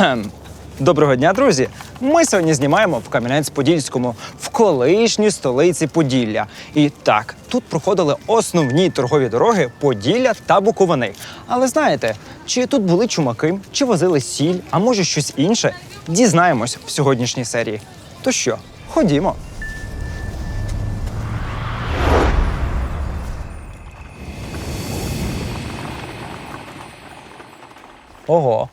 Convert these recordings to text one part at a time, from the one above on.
Доброго дня, друзі! Ми сьогодні знімаємо в Кам'янець-Подільському, в колишній столиці Поділля. І так, тут проходили основні торгові дороги Поділля та Буковини. Але знаєте, чи тут були чумаки, чи возили сіль, а може щось інше? Дізнаємось в сьогоднішній серії. То що, ходімо. Ого.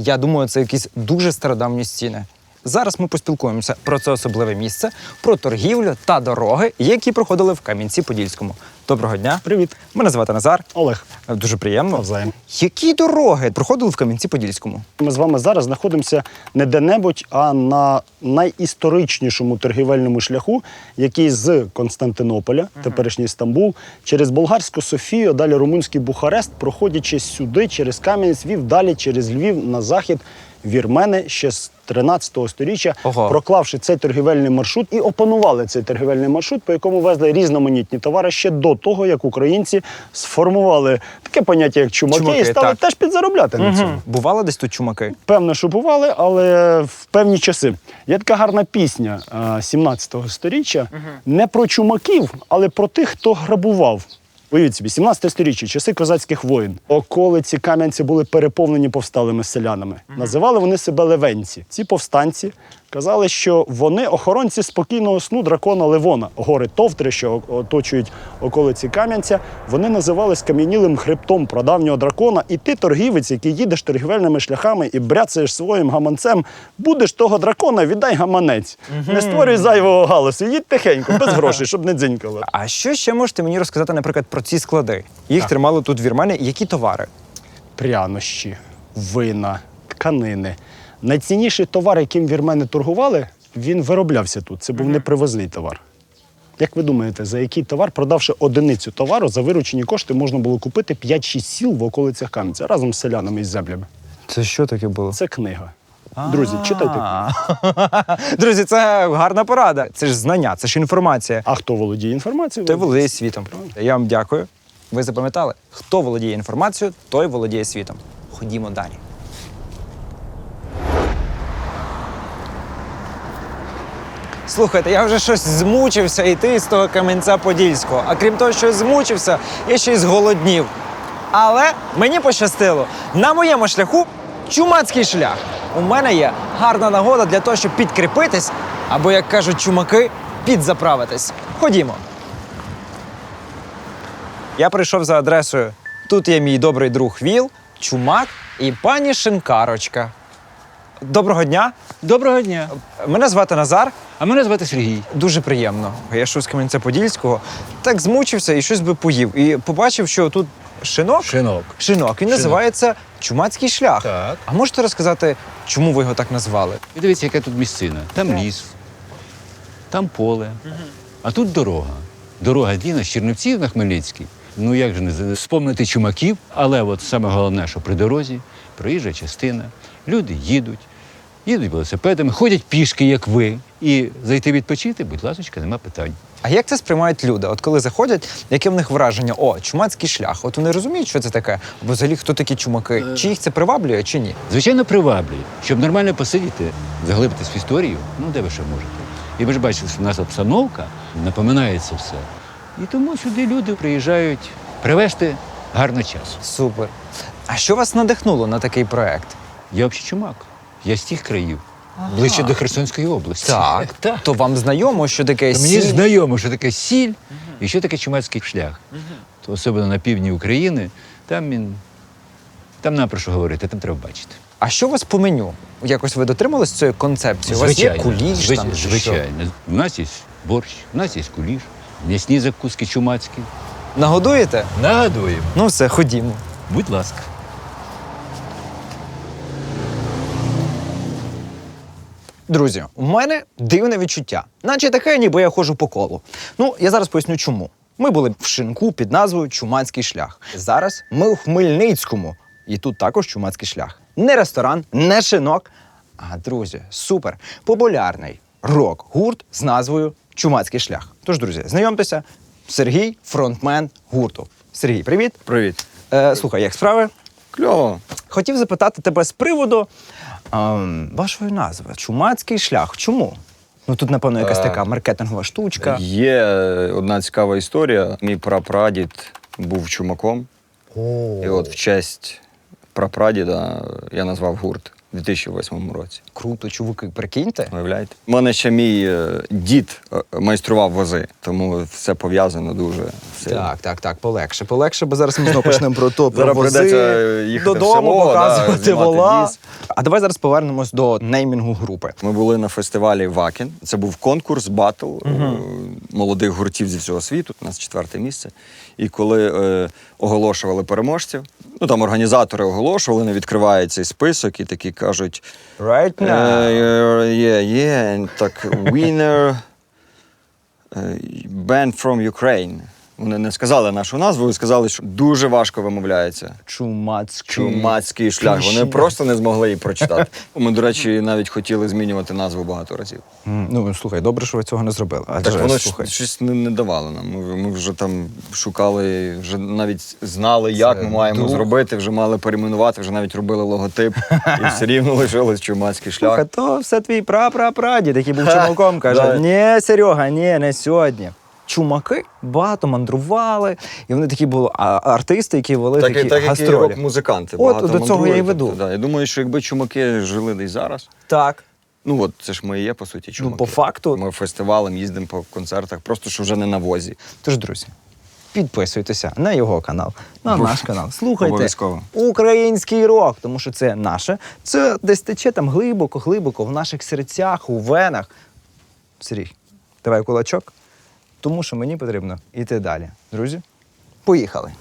Я думаю, це якісь дуже стародавні стіни. Зараз ми поспілкуємося про це особливе місце, про торгівлю та дороги, які проходили в Кам'янці-Подільському. Доброго дня. Привіт, Мене звати Назар. Олег. Дуже приємно. Навзаєм. Які дороги проходили в Кам'янці-Подільському? Ми з вами зараз знаходимося не де-небудь, а на найісторичнішому торгівельному шляху, який з Константинополя, теперішній Стамбул, через болгарську Софію, далі румунський Бухарест, проходячи сюди, через Кам'янець, вів далі через Львів на захід. Вірмени ще з 13 сторіччя, Ого. проклавши цей торгівельний маршрут і опанували цей торгівельний маршрут, по якому везли різноманітні товари ще до того, як українці сформували таке поняття, як чумаки, Чумаки, і стали так. теж підзаробляти на цьому. Бували десь тут чумаки? Певно, що бували, але в певні часи. Є така гарна пісня е, 17-го сторіччя не про чумаків, але про тих, хто грабував. Уявіть собі, 17 сторіччя, часи козацьких воїн. Околиці Кам'янці були переповнені повсталими селянами. Називали вони себе левенці. Ці повстанці казали, що вони охоронці спокійного сну дракона Левона. Гори Товтри, що оточують околиці Кам'янця, вони називали скам'янілим хребтом прадавнього дракона. І ти, торгівець, який їдеш торгівельними шляхами і бряцаєш своїм гаманцем, будеш того дракона, віддай гаманець. Не створюй зайвого галасу, їдь тихенько, без грошей, щоб не дзинькало. А що ще можете мені розказати, наприклад, про ці склади? Їх тримали тут вірмени. Які товари? прянощі, вина, тканини. Найцінніший товар, яким вірмени торгували, він вироблявся тут. Це був непривозний товар. Як ви думаєте, за який товар, продавши одиницю товару, за виручені кошти можна було купити 5-6 сіл в околицях Кам'янця разом з селянами і з землями? Це що таке було? Це книга. Друзі, читайте книгу. Друзі, це гарна порада. Це ж знання, це ж інформація. А хто володіє інформацією? Той володіє світом. Я вам дякую. Ви запам'ятали? Хто володіє інформацією, той володіє світом. Ходімо далі. Слухайте, я вже щось змучився йти з того камінця Подільського. А крім того, що змучився, я ще й зголоднів. Але мені пощастило. На моєму шляху чумацький шлях. У мене є гарна нагода для того, щоб підкріпитись, або, як кажуть чумаки, підзаправитись. Ходімо. Я прийшов за адресою. Тут є мій добрий друг Віл, чумак і пані Шинкарочка. Доброго дня. Доброго дня. Мене звати Назар. А мене звати Сергій. Дуже Приємно. Я йшов з Кам'янця-Подільського, так змучився і щось би поїв. І побачив, що тут шинок. Шинок. Шинок. Він називається Чумацький шлях. Так. А можете розказати, чому ви його так назвали? І дивіться, яка тут місцина. Там ліс, там поле, а тут дорога. Дорога Діна з Чернівців на Хмельницький. Ну як же не вспомнити чумаків, але от саме головне, що при дорозі проїжджа частина, люди їдуть, їдуть велосипедами, ходять пішки, як ви. І зайти відпочити, будь ласка, нема питань. А як це сприймають люди? От коли заходять, яке в них враження? О, чумацький шлях. От вони розуміють, що це таке? Або взагалі хто такі чумаки? Чи їх це приваблює, чи ні? Звичайно, приваблює. Щоб нормально посидіти, заглибитись в історію, ну де ви ще можете. І ви ж бачите, що в нас обстановка напоминає це все. І тому сюди люди приїжджають привезти гарно час. Супер. А що вас надихнуло на такий проект? Я взагалі чумак. Я з тих країв, ближче до Херсонської області. Так. так. То вам знайомо, що таке То Мені сіль? знайомо, що таке сіль і що таке чумацький шлях. То особливо на півдні України, там він. Там нема про що говорити, там треба бачити. А що у вас по меню? Якось ви дотримались цієї концепції? У вас є куліш Звич- там? чи звичайно. У нас є борщ, у нас є куліш, м'ясні закуски чумацькі. Нагодуєте? Нагадуємо. Ну все, ходімо. Будь ласка. Друзі, у мене дивне відчуття, наче таке, ніби я ходжу по колу. Ну, я зараз поясню, чому. Ми були в шинку під назвою Чумацький шлях. Зараз ми у Хмельницькому, і тут також чумацький шлях. Не ресторан, не шинок. А друзі, супер популярний рок-гурт з назвою Чумацький шлях. Тож, друзі, знайомтеся, Сергій, фронтмен гурту. Сергій, привіт. Привіт. Е, слухай, як справи? Кльово. Хотів запитати тебе з приводу ем, вашої назви Чумацький шлях. Чому? Ну тут, напевно, якась Е, така маркетингова штучка. Є одна цікава історія. Мій прапрадід був чумаком, О, і от в честь прапрадіда я назвав гурт у 2008 році. круто, чуваки, прикиньте. Уявляєте? У мене ще мій е, дід е, майстрував вози, тому все пов'язано дуже сильно. Так, так, так, полегше, полегше, бо зараз ми знову почнемо про то, про Зараз вози, прийдеться їхати в додому село, показувати знімати вола. ліс. А давай зараз повернемось до неймінгу групи. Ми були на фестивалі Вакін. Це був конкурс, батл е, молодих гуртів зі всього світу. У нас четверте місце. І коли е, оголошували переможців, ну там організатори оголошували, не відкриває цей список, і такі кажуть: Right е, now. є, є, і так, winner е, band from Ukraine. Вони не сказали нашу назву, і сказали, що дуже важко вимовляється. Чумацький. Чумацький шлях. Вони просто не змогли її прочитати. Ми, до речі, навіть хотіли змінювати назву багато разів. Ну, слухай, добре, що ви цього не зробили. А Так воно щось не, не давало нам. Ми, ми вже там шукали, вже навіть знали, як Це ми маємо дух. зробити, вже мали перейменувати, вже навіть робили логотип, і все рівно лишилось чумацький шлях. Слухай, то все твій прапрапрадід, який був чумаком, каже: ні, Серега, ні, не сьогодні. Чумаки багато мандрували, і вони такі були артисти, які вели Так, такі так гастролі. рок-музиканти. От, до цього я й веду. тобто, да. Я думаю, що якби чумаки жили десь зараз, Так. ну от це ж ми і є, по суті, чумаки. по факту. Ми фестивалем їздимо по концертах, просто що вже не на возі. Тож, друзі, підписуйтеся на його канал, на наш канал. Слухайте обов'язково. український рок, тому що це наше. Це десь тече там глибоко, глибоко в наших серцях, у венах. Сергій, давай кулачок, тому що мені потрібно йти далі. Друзі, поїхали.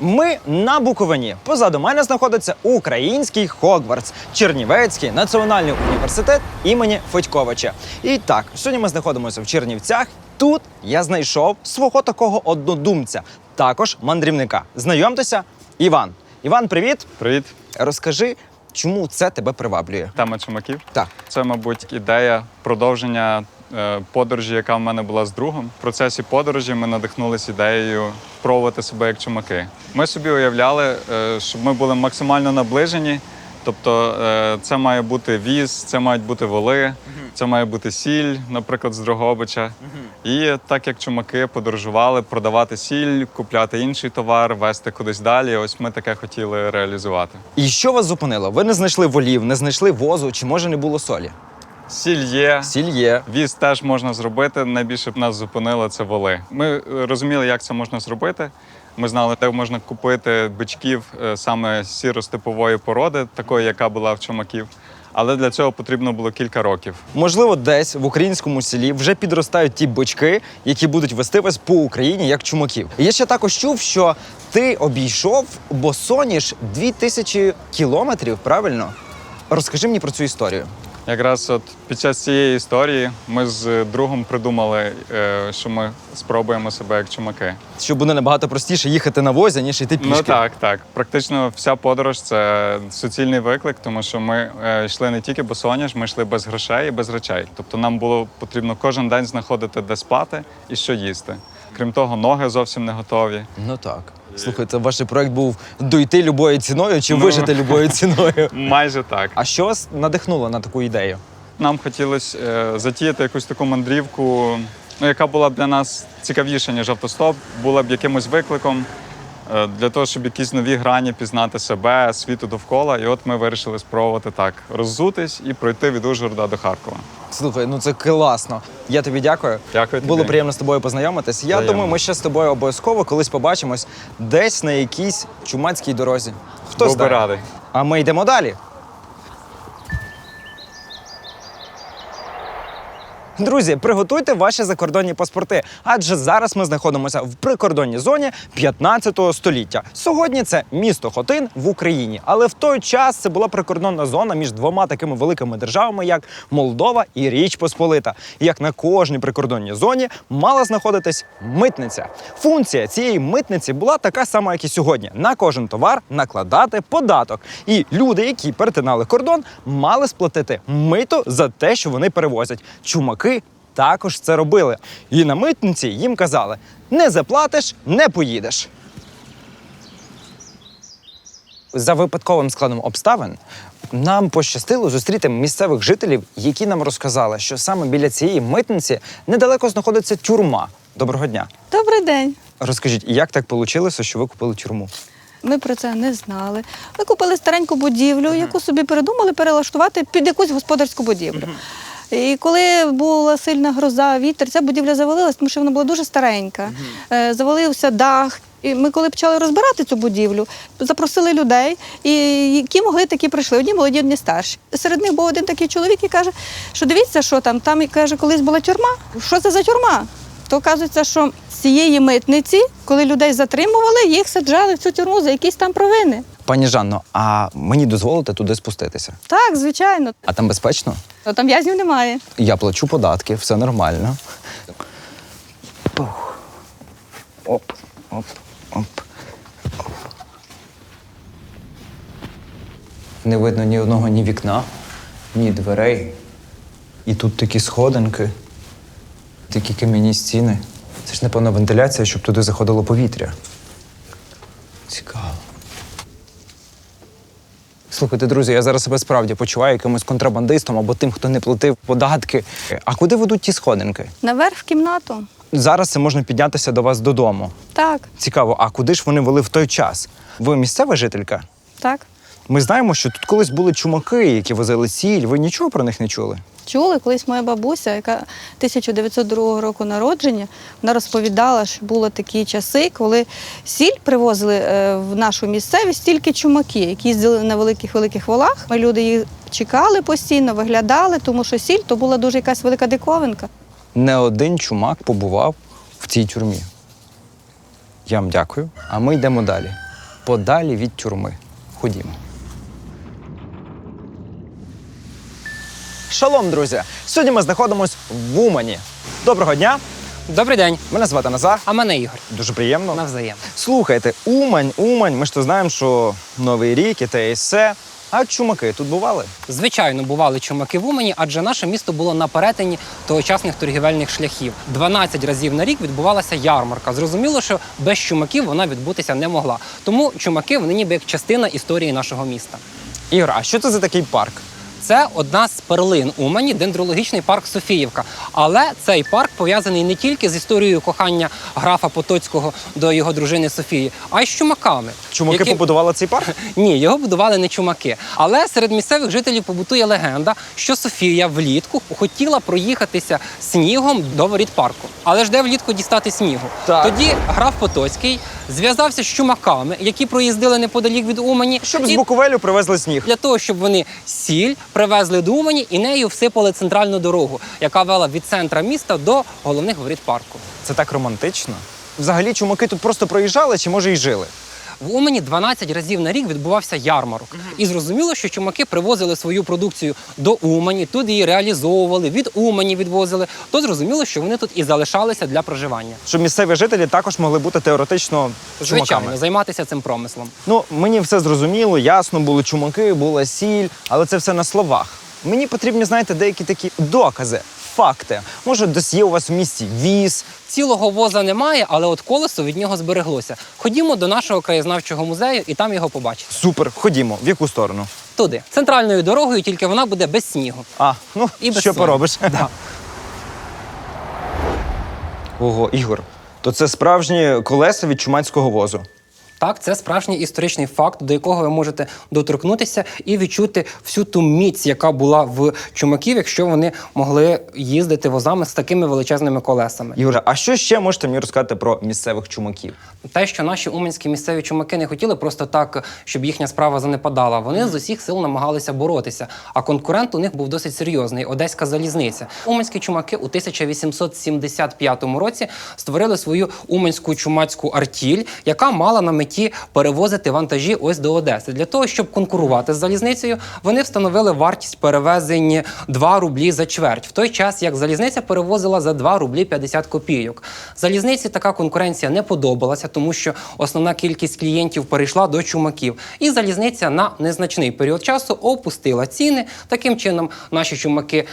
Ми на Буковині. Позаду мене знаходиться український Хогвартс, Чернівецький національний університет імені Федьковича. І так, сьогодні ми знаходимося в Чернівцях. Тут я знайшов свого такого однодумця, також мандрівника. Знайомтеся, Іван. Іван, привіт! Привіт, Розкажи, чому це тебе приваблює? тема чумаків. Так. Це, мабуть, ідея продовження е, подорожі, яка в мене була з другом. В процесі подорожі ми надихнулися ідеєю пробувати себе як чумаки. Ми собі уявляли, е, щоб ми були максимально наближені. Тобто е, це має бути віз, це мають бути воли, це має бути сіль, наприклад, з Дрогобича. І так як чумаки подорожували, продавати сіль, купляти інший товар, вести кудись далі. Ось ми таке хотіли реалізувати. І що вас зупинило? Ви не знайшли волів, не знайшли возу, чи може не було солі? Сіль є, Сіль є. Віз теж можна зробити. Найбільше б нас зупинило це воли. Ми е, розуміли, як це можна зробити. Ми знали, де можна купити бичків е, саме сіростепової породи, такої, яка була в чумаків. Але для цього потрібно було кілька років. Можливо, десь в українському селі вже підростають ті бички, які будуть вести вас по Україні як чумаків. Я ще також чув, що ти обійшов босоніж 2000 кілометрів, правильно? Розкажи мені про цю історію. Якраз от під час цієї історії ми з другом придумали, е, що ми спробуємо себе як чумаки. Що буде набагато простіше їхати на возі, ніж йти пішки. Ну так, так. Практично вся подорож це суцільний виклик, тому що ми е, йшли не тільки босоніж, ми йшли без грошей і без речей. Тобто нам було потрібно кожен день знаходити де спати і що їсти. Крім того, ноги зовсім не готові. Ну так. Слухайте, ваш проект був дойти любою ціною чи Ну. вижити любою ціною. Майже так. А що вас надихнуло на таку ідею? Нам хотілося е, затіяти якусь таку мандрівку, ну, яка була б для нас цікавіша, ніж автостоп, була б якимось викликом для того, щоб якісь нові грані пізнати себе, світу довкола. І от ми вирішили спробувати так роззутись і пройти від Ужгорода до Харкова. Слухай, ну це класно. Я тобі дякую. Дякую тобі. Було приємно з тобою познайомитись. Я Взаємно. думаю, ми ще з тобою обов'язково колись побачимось десь на якійсь чумацькій дорозі. Хто Був би радий. А ми йдемо далі. Друзі, приготуйте ваші закордонні паспорти, адже зараз ми знаходимося в прикордонній зоні 15 століття. Сьогодні це місто Хотин в Україні, але в той час це була прикордонна зона між двома такими великими державами, як Молдова і Річ Посполита. Як на кожній прикордонній зоні мала знаходитись митниця. Функція цієї митниці була така сама, як і сьогодні: на кожен товар накладати податок. І люди, які перетинали кордон, мали сплатити мито за те, що вони перевозять. Чумаки також це робили. І на митниці їм казали: не заплатиш, не поїдеш. За випадковим складом обставин нам пощастило зустріти місцевих жителів, які нам розказали, що саме біля цієї митниці недалеко знаходиться тюрма. Доброго дня. Добрий день. Розкажіть, як так вийшло, що ви купили тюрму? Ми про це не знали. Ми купили стареньку будівлю, яку собі передумали перелаштувати під якусь господарську будівлю. І коли була сильна гроза, вітер, ця будівля завалилась, тому що вона була дуже старенька. Е, Завалився дах. І ми, коли почали розбирати цю будівлю, запросили людей, і які могли, такі прийшли. Одні молоді, одні старші. Серед них був один такий чоловік і каже, що дивіться, що там. Там і каже, колись була тюрма. Що це за тюрма? То оказується, що з цієї митниці, коли людей затримували, їх саджали в цю тюрму за якісь там провини. Пані Жанно, а мені дозволите туди спуститися? Так, звичайно. А там безпечно? Ну, там в'язнів немає. Я плачу податки, все нормально. Пух. Оп, оп, оп. Не видно ні одного ні вікна, ні дверей. І тут такі сходинки, такі кам'яні стіни. Це ж, напевно, вентиляція, щоб туди заходило повітря. Слухайте, друзі, я зараз себе справді почуваю якимось контрабандистом або тим, хто не платив податки. А куди ведуть ті сходинки? Наверх в кімнату. Зараз це можна піднятися до вас додому. Так, Цікаво, а куди ж вони вели в той час? Ви місцева жителька? так. Ми знаємо, що тут колись були чумаки, які возили сіль. Ви нічого про них не чули? Чули, колись моя бабуся, яка 1902 року народження, вона розповідала, що були такі часи, коли сіль привозили е, в нашу місцевість тільки чумаки, які їздили на великих великих волах. Ми люди їх чекали постійно, виглядали, тому що сіль то була дуже якась велика диковинка. Не один чумак побував в цій тюрмі. Я вам дякую. А ми йдемо далі. Подалі від тюрми. Ходімо. Шалом, друзі! Сьогодні ми знаходимося в Умані. Доброго дня! Добрий день, Мене звати Назар. а мене Ігор. Дуже приємно. Навзаєм. Слухайте, Умань, Умань, ми ж то знаємо, що Новий рік і те і все. А чумаки тут бували? Звичайно, бували чумаки в Умані, адже наше місто було на перетині тогочасних торгівельних шляхів. 12 разів на рік відбувалася ярмарка. Зрозуміло, що без чумаків вона відбутися не могла. Тому чумаки вони ніби як частина історії нашого міста. Ігор, а що це за такий парк? Це одна з перлин Умані, дендрологічний парк Софіївка. Але цей парк пов'язаний не тільки з історією кохання графа Потоцького до його дружини Софії, а й з чумаками. Чумаки які- побудували цей парк? Ні, його будували не чумаки. Але серед місцевих жителів побутує легенда, що Софія влітку хотіла проїхатися снігом до воріт парку. Але ж де влітку дістати снігу? Так. Тоді граф Потоцький зв'язався з чумаками, які проїздили неподалік від Умані. Щоб з і Буковелю привезли сніг. для того, щоб вони сіль привезли до Умані і нею всипали центральну дорогу, яка вела від центра міста до головних воріт парку. Це так романтично. Взагалі, чумаки тут просто проїжджали чи може й жили? В Умані 12 разів на рік відбувався ярмарок. І зрозуміло, що чумаки привозили свою продукцію до Умані, тут її реалізовували, від Умані відвозили. То зрозуміло, що вони тут і залишалися для проживання. Щоб місцеві жителі також могли бути теоретично Звичайно, чумаками. займатися цим промислом. Ну, мені все зрозуміло, ясно, були чумаки, була сіль, але це все на словах. Мені потрібні, знаєте, деякі такі докази, факти. Може, десь є у вас в місті віз. Цілого воза немає, але от колесо від нього збереглося. Ходімо до нашого краєзнавчого музею і там його побачите. Супер, ходімо. В яку сторону? Туди центральною дорогою, тільки вона буде без снігу. А, ну І без що слова. поробиш? Да. Ого, Ігор, то це справжні колеса від чумацького возу. Так, це справжній історичний факт, до якого ви можете доторкнутися і відчути всю ту міць, яка була в чумаків, якщо вони могли їздити возами з такими величезними колесами. Ігоре, а що ще можете мені розказати про місцевих чумаків? Те, що наші уманські місцеві чумаки не хотіли просто так, щоб їхня справа занепадала. Вони з усіх сил намагалися боротися. А конкурент у них був досить серйозний одеська залізниця. Уманські чумаки у 1875 році створили свою уманську чумацьку артіль, яка мала на меті перевозити вантажі ось до Одеси. Для того, щоб конкурувати з залізницею, вони встановили вартість перевезень 2 рублі за чверть, в той час як залізниця перевозила за 2 рублі 50 копійок. Залізниці така конкуренція не подобалася, тому що основна кількість клієнтів перейшла до чумаків. І залізниця на незначний період часу опустила ціни. Таким чином, наші чумаки.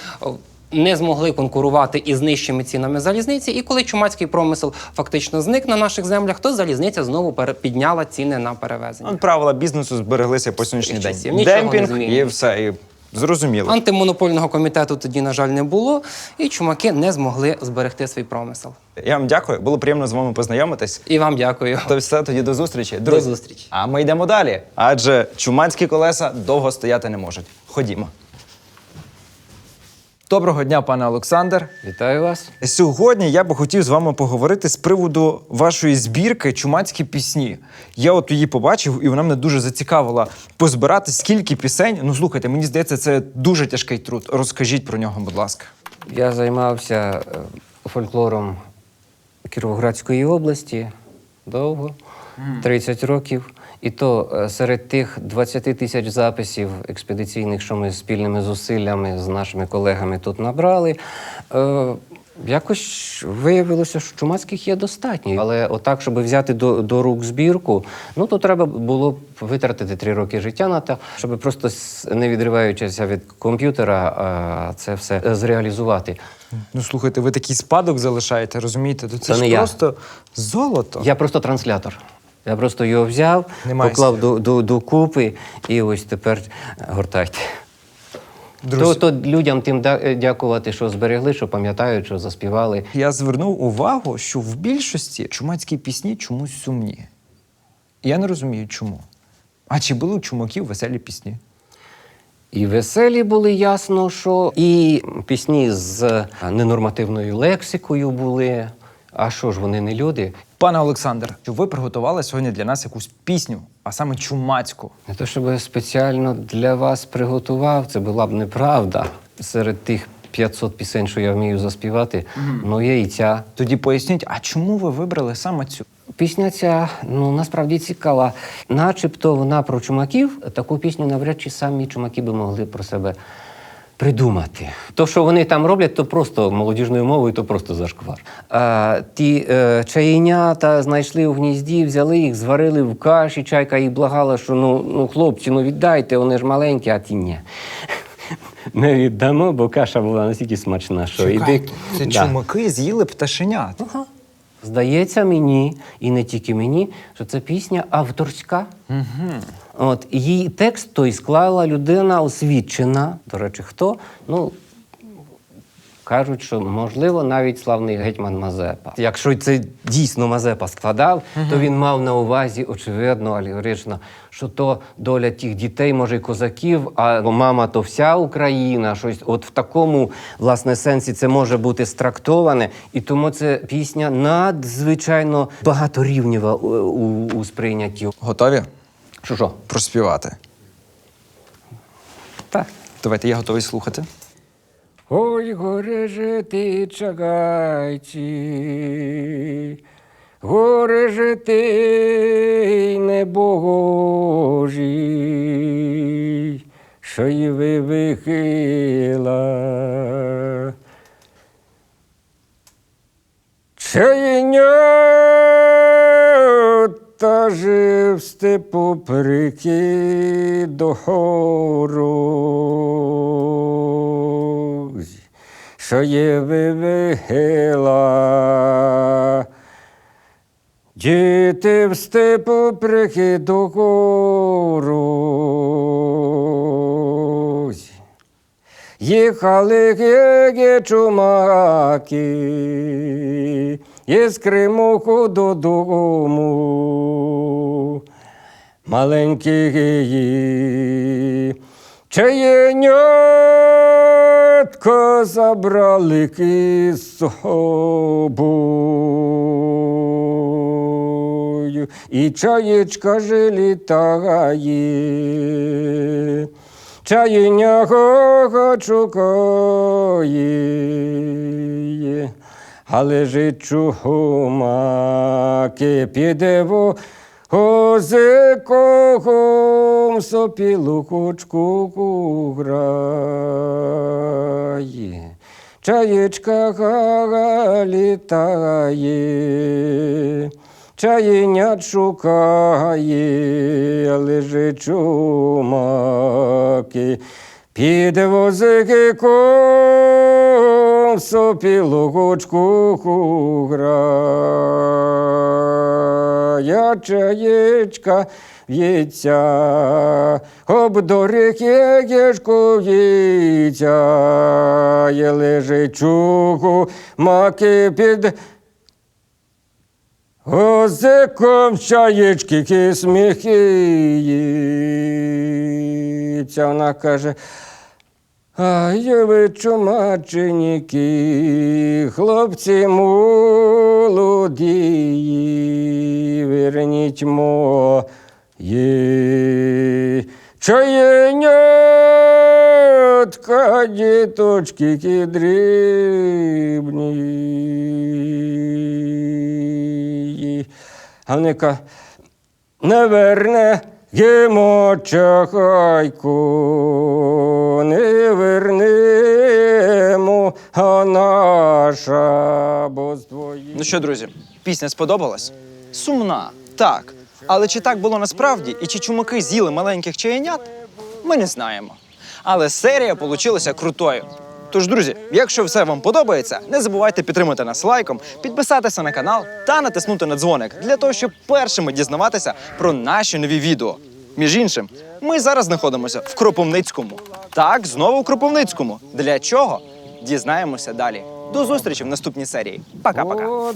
Не змогли конкурувати із нижчими цінами залізниці. І коли чумацький промисел фактично зник на наших землях, то залізниця знову підняла ціни на перевезення. От правила бізнесу збереглися по сьогоднішній день. Нічого Демпінг і все. І зрозуміло. Антимонопольного комітету тоді, на жаль, не було, і чумаки не змогли зберегти свій промисел. Я вам дякую. Було приємно з вами познайомитись. І вам дякую. То все тоді до зустрічі. До зустрічі. А ми йдемо далі. Адже чумацькі колеса довго стояти не можуть. Ходімо. Доброго дня, пане Олександр. Вітаю вас. Сьогодні я би хотів з вами поговорити з приводу вашої збірки Чумацькі пісні. Я от її побачив, і вона мене дуже зацікавила позбирати скільки пісень. Ну слухайте, мені здається, це дуже тяжкий труд. Розкажіть про нього, будь ласка. Я займався е, фольклором Кіровоградської області довго, 30 років. І то е, серед тих 20 тисяч записів експедиційних, що ми спільними зусиллями з нашими колегами тут набрали, е, якось виявилося, що чумацьких є достатньо. Але отак, щоб взяти до, до рук збірку, ну то треба було б витратити три роки життя на те, щоб просто не відриваючися від комп'ютера, це все зреалізувати. Ну слухайте, ви такий спадок залишаєте, розумієте? То це, Це ж не я. просто золото. Я просто транслятор. Я просто його взяв, Немає поклав до, до, до купи і ось тепер е, гортайте. Друзі. То, то людям тим е, дякувати, що зберегли, що пам'ятають, що заспівали. Я звернув увагу, що в більшості чумацькі пісні чомусь сумні. Я не розумію, чому. А чи були у чумаків веселі пісні? І веселі були ясно, що і пісні з ненормативною лексикою були. А що ж, вони не люди? Пане Олександр, ви приготували сьогодні для нас якусь пісню, а саме чумацьку. Не те, щоб я спеціально для вас приготував, це була б неправда. Серед тих 500 пісень, що я вмію заспівати, ну є і ця. Тоді поясніть, а чому ви вибрали саме цю? Пісня ця ну насправді цікава. Начебто вона про чумаків. Таку пісню навряд чи самі чумаки би могли про себе придумати. То, що вони там роблять, то просто молодіжною мовою, то просто зашквар. А ті е, чаїнята знайшли у гнізді, взяли їх, зварили в каші. Чайка їх благала, що ну, ну хлопці, ну віддайте, вони ж маленькі, а ті ні. Не віддамо, бо каша була настільки смачна, що іди. це Да. чумаки з'їли пташенят. Здається мені, і не тільки мені, що це пісня авторська. Угу. От її текст той склала людина освічена. До речі, хто? Ну. Кажуть, що можливо навіть славний гетьман Мазепа. Якщо це дійсно Мазепа складав, то він мав на увазі, очевидно, алегорично, що то доля тих дітей, може, й козаків, а мама то вся Україна. Щось от в такому власне сенсі це може бути страктоване, і тому це пісня надзвичайно багаторівнєва у, у, у сприйнятті. Готові Що що? проспівати? Так. Давайте, я готовий слухати. Ой, горе же ти чагайці, горе же ти небожий, що й ви вихила. Чайнята жив степу прики до хорозі, що є вивила. Діти в степу прики до хорозі. Їхали геге чумаки, із Кримуху додому. Маленькі геї, чаєнятко забрали з і чаєчка же літає. Чаїня гога чукає, але ж чумаки піде озиком сопілу кучку грає. Чаєчка гага літає, чаєнят шукає, ж чумаки. Під возики ком сопілу гучку грає чаєчка в'ється, об доріг єгішку в'ється, є лежить чугу, маки під Озиком чаєчки кисміхіється. Вона каже, Ай, ви чумаченіки, хлопці молоді, верніть моє чаєнятка, діточки дрібні. А вони ка не верне Гемо чахайку, не вернемо, наша бо з. Ну що, друзі, пісня сподобалась? Сумна, так. Але чи так було насправді, і чи чумаки з'їли маленьких чаєнят, ми не знаємо. Але серія вийшла крутою. Тож, друзі, якщо все вам подобається, не забувайте підтримати нас лайком, підписатися на канал та натиснути на дзвоник для того, щоб першими дізнаватися про наші нові відео. Між іншим, ми зараз знаходимося в Кропивницькому. Так, знову в Кропивницькому. Для чого? Дізнаємося далі. До зустрічі в наступній серії. Пока-пока.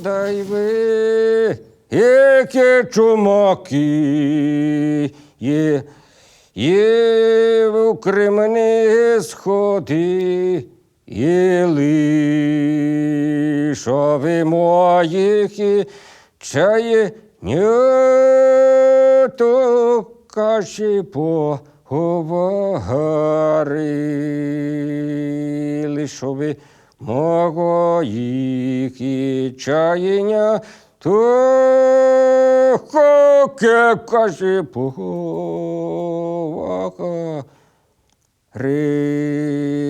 Які чумаки є, є в Кремені сходи, і лишови моїх і чає то каші поговори, лишови мого їх і чаєння, Тихо кекаші поховаха. Рили